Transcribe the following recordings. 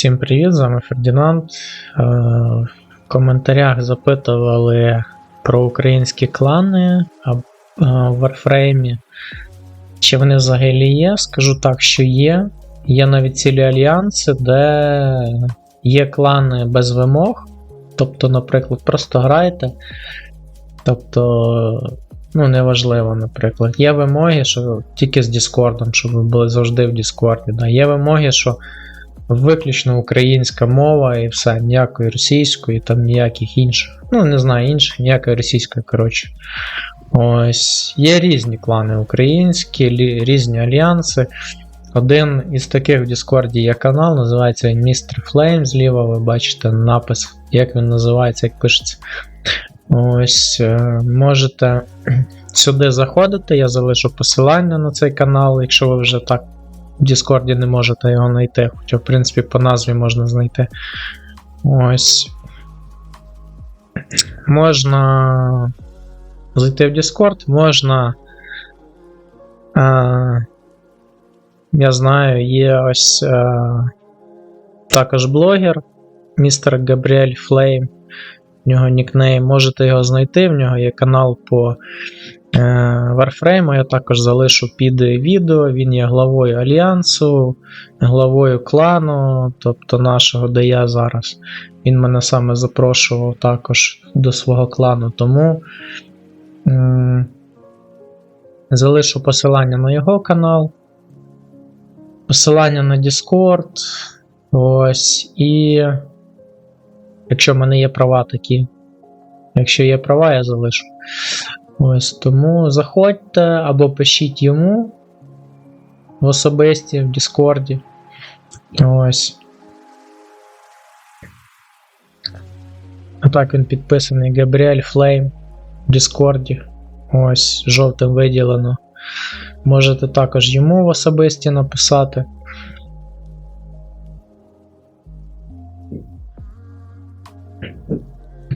Всім привіт, з вами Фердінанд. Е, В коментарях запитували про українські клани е, в Warframe. Чи вони взагалі є? Скажу так, що є. Є навіть цілі альянси, де є клани без вимог. Тобто, наприклад, просто грайте. Тобто, ну, неважливо, наприклад. Є вимоги, що тільки з Діскордом, щоб ви були завжди в Діскорді. Да? Є вимоги, що виключно українська мова і все, ніякої російської, там ніяких інших. Ну, не знаю, інших, ніякої російської, коротше. Ось є різні клани українські, різні альянси. Один із таких в Діскорді є канал, називається Mr. Flame. Зліва ви бачите напис, як він називається, як пишеться. Ось е, можете сюди заходити, я залишу посилання на цей канал, якщо ви вже так в Діскорді не можете його знайти, хоча, в принципі, по назві можна знайти. Ось. Можна зайти в Discord, можна. Е, я знаю, є ось е, також блогер містер Габріель Флейм. В нього нікнейм. Можете його знайти, в нього є канал по Warframe. Я також залишу під відео. Він є главою Альянсу, главою клану, тобто нашого, де я зараз. Він мене саме запрошував також до свого клану. Тому залишу посилання на його канал, посилання на Discord. Ось. І якщо в мене є права такі. Якщо є права, я залишу. Ось тому заходьте або пишіть йому в особисті в Діскорді. Ось. А так він підписаний Габріель Флейм в Діскорді. Ось, жовтим виділено. Можете також йому в особисті написати.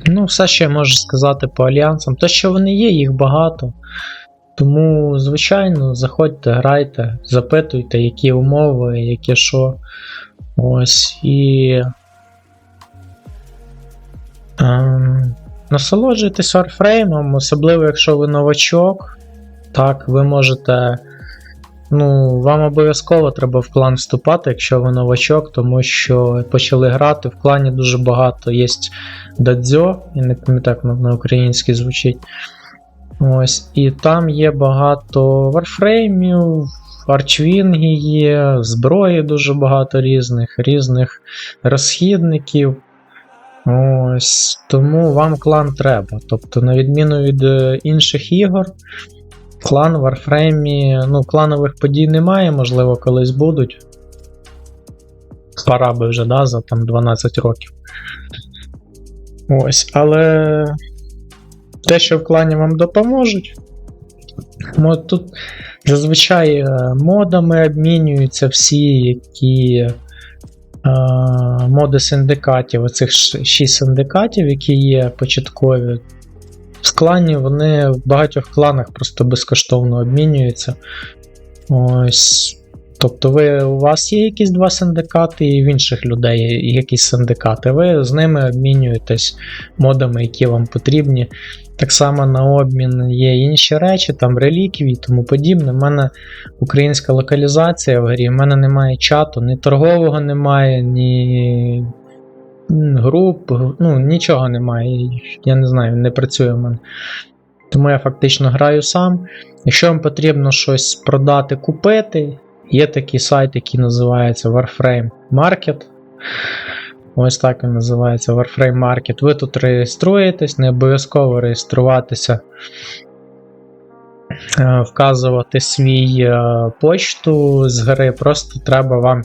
Ну, все, що я можу сказати по альянсам. Те, що вони є, їх багато. Тому, звичайно, заходьте, грайте, запитуйте, які умови, яке що. Ось. І. Ем, насолоджуйтесь Warframe, особливо якщо ви новачок. Так, ви можете. Ну, вам обов'язково треба в клан вступати, якщо ви новачок, тому що почали грати. В клані дуже багато є дадзьо, я не пам'ятаю, як на українській звучить. Ось, і там є багато варфреймів, арчвінги є, зброї дуже багато різних, різних розхідників. Ось, тому вам клан треба. Тобто, на відміну від е, інших ігор, клан в Warframe, ну, кланових подій немає, можливо, колись будуть. Пора би вже, да, за там 12 років. Ось, але те, що в клані вам допоможуть. Тут зазвичай е, модами обмінюються всі, які е, моди синдикатів, оцих 6 синдикатів, які є початкові. В клані вони в багатьох кланах просто безкоштовно обмінюються. Ось. Тобто, ви, у вас є якісь два синдикати, і в інших людей є якісь синдикати. Ви з ними обмінюєтесь модами, які вам потрібні. Так само на обмін є інші речі, там реліквії і тому подібне. У мене українська локалізація в грі, в мене немає чату, ні торгового немає, ні груп, ну нічого немає. Я не знаю, не працює в мене. Тому я фактично граю сам. Якщо вам потрібно щось продати, купити, є такий сайт, який називається Warframe Market. Ось так він називається Warframe Market. Ви тут реєструєтесь, не обов'язково реєструватися, е, вказувати свій е, почту з гри. Просто треба вам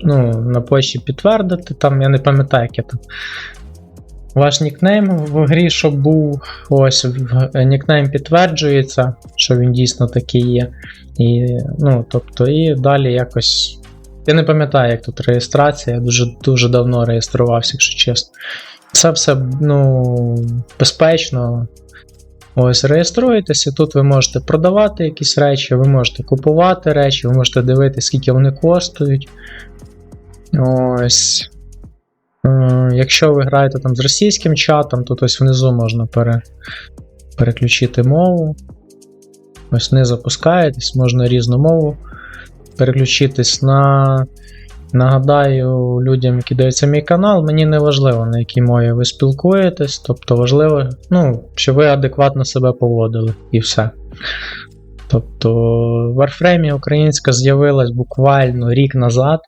ну, на почті підтвердити. Там, я не пам'ятаю, яке там. Ваш нікнейм в грі, щоб був. Ось нікнейм підтверджується, що він дійсно такий є. І, ну, тобто, і далі якось. Я не пам'ятаю, як тут реєстрація, я дуже, дуже давно реєструвався, якщо чесно. Це все ну, безпечно. Ось реєструєтеся, тут ви можете продавати якісь речі, ви можете купувати речі, ви можете дивитися, скільки вони коштують. Ось. Е, Якщо ви граєте там з російським чатом, то ось внизу можна пере, переключити мову. Ось не запускаєтесь, можна різну мову переключитись на. Нагадаю людям, які дивляться мій канал, мені не важливо, на якій мові ви спілкуєтесь, тобто важливо, ну, щоб ви адекватно себе поводили і все. Тобто в Warframe українська з'явилась буквально рік назад.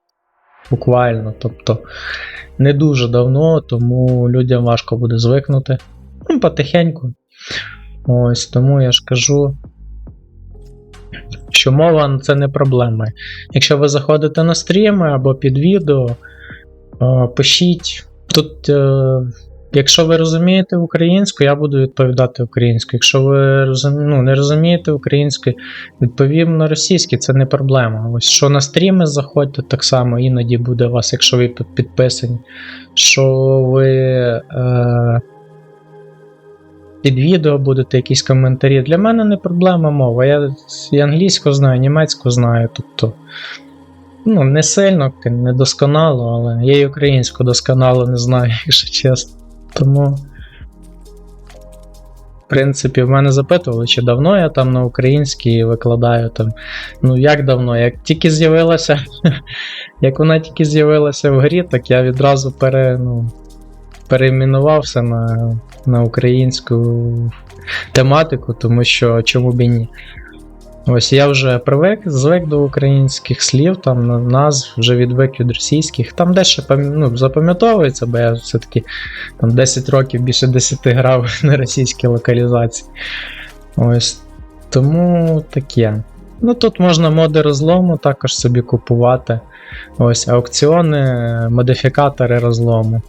Буквально, тобто не дуже давно, тому людям важко буде звикнути. Ну, потихеньку. Ось, тому я ж кажу, що мова це не проблема. Якщо ви заходите на стріми або під відео, пишіть. Тут, е, якщо ви розумієте українську, я буду відповідати українською. Якщо ви ну, не розумієте українською, відповім на російській, це не проблема. Ось що на стріми заходьте, так само іноді буде у вас, якщо ви підписані. Що ви. Е... Під відео будете якісь коментарі. Для мене не проблема мова. Я і англійську знаю, і німецьку знаю. Тобто, ну, не сильно, не досконало, але я і українську досконало не знаю, якщо чесно. Тому, в принципі, в мене запитували, чи давно я там на українській викладаю там. Ну, як давно? Як тільки з'явилася, як вона тільки з'явилася в грі, так я відразу пере, ну, перейменувався на, на українську тематику, тому що чому б і ні. Ось я вже привик, звик до українських слів, там на- назв вже відвик від російських. Там дещо ну, запам'ятовується, бо я все-таки там 10 років більше 10 грав на російській локалізації. Ось. Тому таке. Ну тут можна моди розлому також собі купувати. Ось аукціони, модифікатори розлому.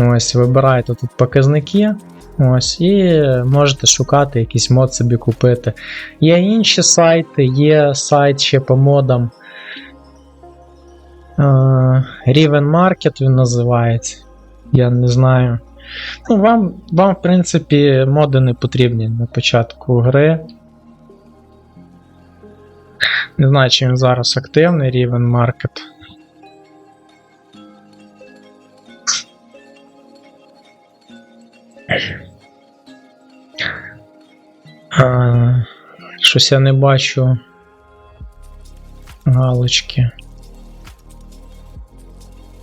Ось, вибираєте тут показники. Ось, і можете шукати якийсь мод собі купити. Є інші сайти, є сайт ще по модам. Е, Riven Market він називається. Я не знаю. Ну, вам, вам, в принципі, моди не потрібні на початку гри. Не знаю, чи він зараз активний Riven Market. А, щось я не бачу галочки.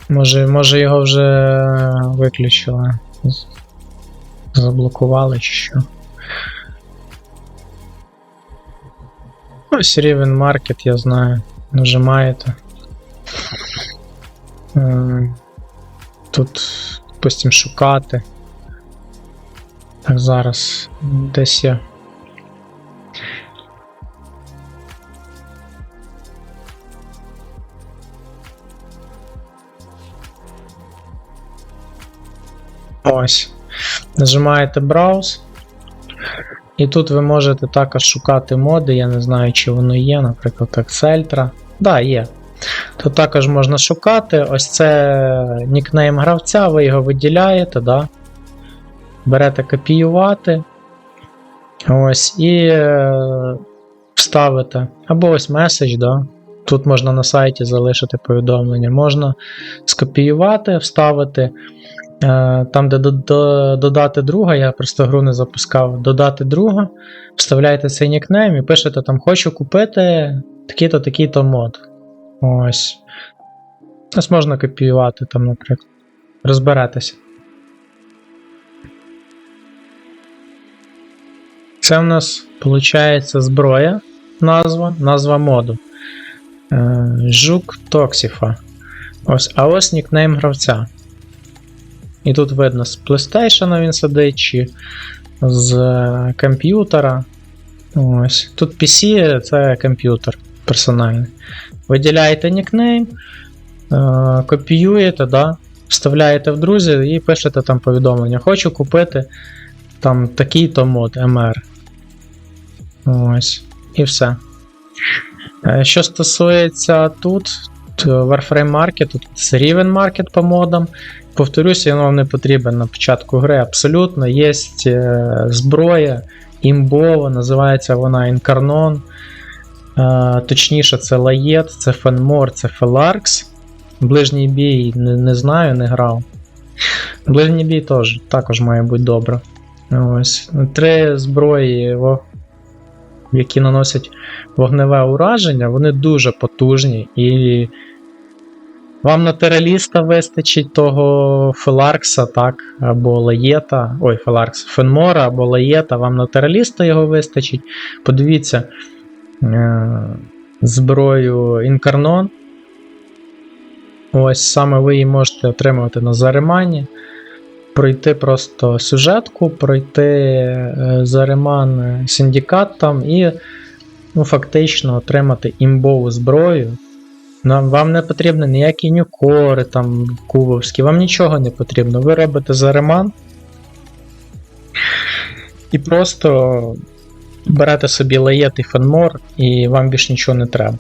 Може, може його вже виключили. Заблокували чи що. Ось рівень маркет, я знаю. Нажимаєте. Е, Тут, допустим, шукати. Так, зараз десь я. Ось. Нажимаєте Browse. І тут ви можете також шукати моди. Я не знаю, чи воно є, наприклад, Exceltra. Так, да, є. Тут також можна шукати. Ось це нікнейм гравця, ви його виділяєте, да? берете копіювати. Ось, і е, вставите. Або ось меседж, да? Тут можна на сайті залишити повідомлення. Можна скопіювати, вставити. Е, Там, де до- до- додати друга, я просто гру не запускав. Додати друга, вставляєте цей нікнейм і пишете там хочу купити такий-то, такий-то мод. Ось. Ось можна копіювати там, наприклад. Розберетеся. Це в нас виходить зброя, назва, назва моду. Е, Жук Токсіфа. Ось, а ось нікнейм гравця. І тут видно з PlayStation він сидить, чи з комп'ютера. Ось. Тут PC це комп'ютер персональний. Виділяєте нікнейм, е, копіюєте, да, вставляєте в друзі і пишете там повідомлення. Хочу купити там такий-то мод MR. Ось. І все. Е, Що стосується тут, то Warframe Market, тут це Riven Market по модам. Повторюся, він вам не потрібен на початку гри абсолютно. Є е, зброя імбова, називається вона Інкарнон. Е, точніше, це Лаєт, це Фенмор, це Феларкс. Ближній бій не, не знаю, не грав. Ближній бій теж також має бути добре. Ось. Три зброї, які наносять вогневе ураження, вони дуже потужні і. Вам на тераліста вистачить того Феларкса, так, або Лаєта. Ой, Феларкс, Фенмора або Лаєта, вам на тераліста його вистачить. Подивіться е- зброю Інкарнон. Ось саме ви її можете отримувати на Заремані. Пройти просто сюжетку, пройти е, Зареман Синдикат там і ну, фактично отримати імбову зброю. Нам, вам не потрібно ніякі нюкори там кубовські, вам нічого не потрібно. Ви робите Зареман і просто берете собі лаєт і фенмор, і вам більш нічого не треба.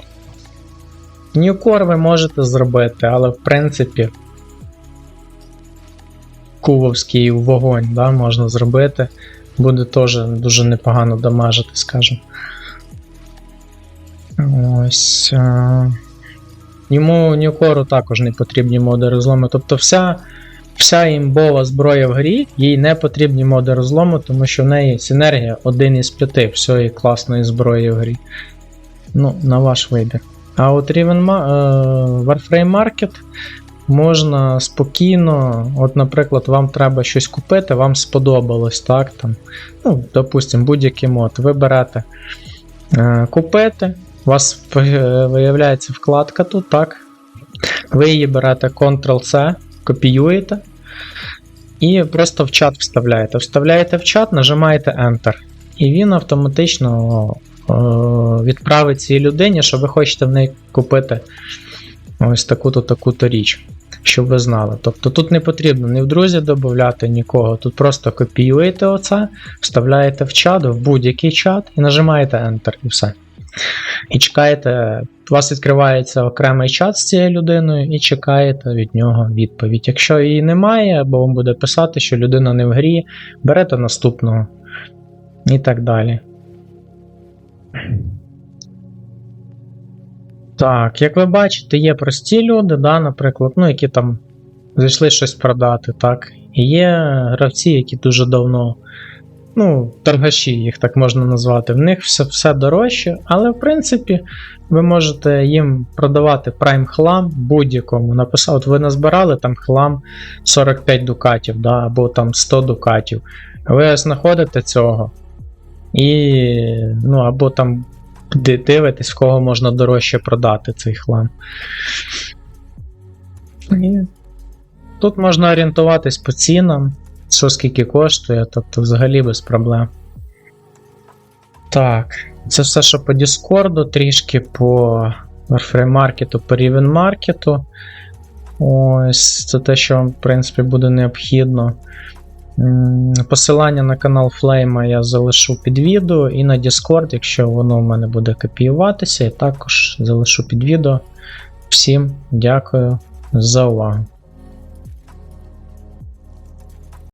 Нюкор ви можете зробити, але в принципі кувовський вогонь да, можна зробити. Буде теж дуже непогано дамажити, скажімо. Ось. е, Йому Нюкору також не потрібні моди розлому. Тобто вся, вся імбова зброя в грі, їй не потрібні моди розлому, тому що в неї синергія один із п'яти всієї класної зброї в грі. Ну, на ваш вибір. А от Riven е, Warframe Market можна спокійно, от, наприклад, вам треба щось купити, вам сподобалось, так? Там, ну, допустимо, будь-який мод. Ви берете е, купити, у вас е, виявляється вкладка тут, так? Ви її берете Ctrl-C, копіюєте і просто в чат вставляєте. Вставляєте в чат, нажимаєте Enter. І він автоматично е, відправить цій людині, що ви хочете в неї купити ось таку-то таку-то річ, щоб ви знали. Тобто тут не потрібно ні в друзі додати нікого. Тут просто копіюєте оце, вставляєте в чат, в будь-який чат і нажимаєте Enter і все. І чекаєте, у вас відкривається окремий чат з цією людиною, і чекаєте від нього відповідь. Якщо її немає, або вам буде писати, що людина не в грі, берете наступного. І так далі. Так, як ви бачите, є прості люди, да, наприклад, ну, які там зайшли щось продати, так. І є гравці, які дуже давно, ну, торгаші, їх так можна назвати. В них все, все дорожче, але в принципі ви можете їм продавати прайм хлам будь-якому. Написав, от ви назбирали там хлам 45 дукатів, да, або там 100 дукатів. Ви знаходите цього. І, ну, або там дивитесь, в кого можна дорожче продати цей хлам. І тут можна орієнтуватись по цінам, що скільки коштує, тобто взагалі без проблем. Так, це все, що по Діскорду, трішки по Warframe Market, по Riven Market. Ось, це те, що вам, в принципі, буде необхідно. Посилання на канал Flame я залишу під відео і на Discord, якщо воно в мене буде копіюватися, я також залишу під відео. Всім дякую за увагу.